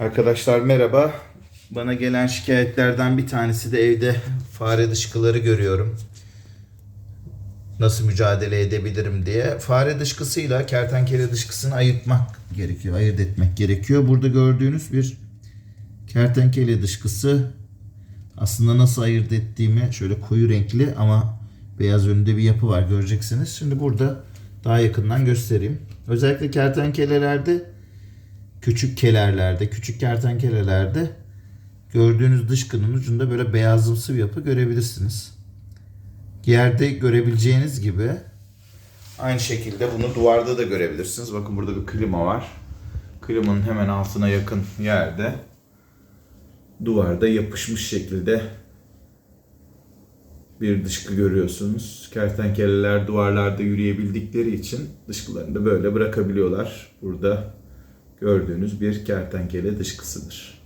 Arkadaşlar merhaba. Bana gelen şikayetlerden bir tanesi de evde fare dışkıları görüyorum. Nasıl mücadele edebilirim diye. Fare dışkısıyla kertenkele dışkısını ayırtmak gerekiyor. Ayırt etmek gerekiyor. Burada gördüğünüz bir kertenkele dışkısı aslında nasıl ayırt ettiğimi şöyle koyu renkli ama beyaz önünde bir yapı var göreceksiniz. Şimdi burada daha yakından göstereyim. Özellikle kertenkelelerde küçük kelerlerde, küçük kertenkelelerde gördüğünüz dışkının ucunda böyle beyazımsı bir yapı görebilirsiniz. Yerde görebileceğiniz gibi aynı şekilde bunu duvarda da görebilirsiniz. Bakın burada bir klima var. Klimanın hemen altına yakın yerde duvarda yapışmış şekilde bir dışkı görüyorsunuz. Kertenkeleler duvarlarda yürüyebildikleri için dışkılarını da böyle bırakabiliyorlar. Burada gördüğünüz bir kertenkele dışkısıdır.